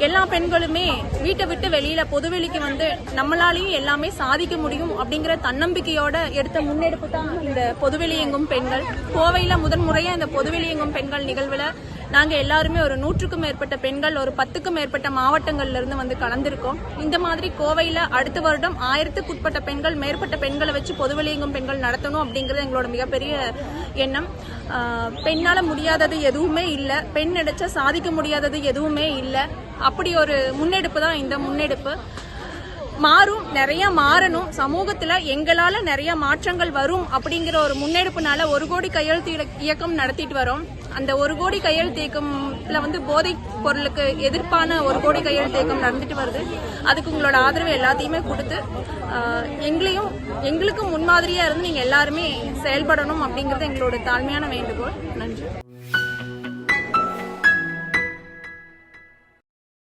எல்லா பெண்களுமே வீட்டை விட்டு வெளியில பொதுவெளிக்கு வந்து நம்மளாலையும் எல்லாமே சாதிக்க முடியும் அப்படிங்கிற தன்னம்பிக்கையோட எடுத்த முன்னெடுப்பு தான் இந்த பொதுவெளி எங்கும் பெண்கள். கோவையில முதன்முறையா இந்த பொதுவெளி எங்கும் பெண்கள் நிகழ்வுல நாங்கள் எல்லாருமே ஒரு நூற்றுக்கும் மேற்பட்ட பெண்கள் ஒரு பத்துக்கும் மேற்பட்ட மாவட்டங்கள்ல இருந்து வந்து கலந்திருக்கோம். இந்த மாதிரி கோவையில் அடுத்த வருடம் ஆயிரத்துக்குட்பட்ட பெண்கள் மேற்பட்ட பெண்களை வச்சு பொதுவெளியங்கும் பெண்கள் நடத்தணும் அப்படிங்கிறது எங்களோட மிகப்பெரிய எண்ணம். பெண்ணால் முடியாதது எதுவுமே இல்லை. பெண் நினைச்சா சாதிக்க முடியாதது எதுவுமே இல்லை. அப்படி ஒரு முன்னெடுப்பு தான் இந்த முன்னெடுப்பு. மாறும் நிறைய மாறணும். சமூகத்துல எங்களால நிறைய மாற்றங்கள் வரும் அப்படிங்கிற ஒரு முன்னெடுப்புனால ஒரு கோடி கையெழுத்து இயக்கம் நடத்திட்டு வரோம். அந்த ஒரு கோடி கையெழுத்து இயக்கம்ல வந்து போதைப் பொருளுக்கு எதிர்ப்பான ஒரு கோடி கையெழுத்து இயக்கம் நடந்துட்டு வருது. அதுக்கு உங்களோட ஆதரவு எல்லாத்தையுமே கொடுத்து எங்களையும் எங்களுக்கும் முன்மாதிரியா இருந்து நீங்க எல்லாருமே செயல்படணும் அப்படிங்கறது எங்களோட தாழ்மையான வேண்டுகோள். நன்றி.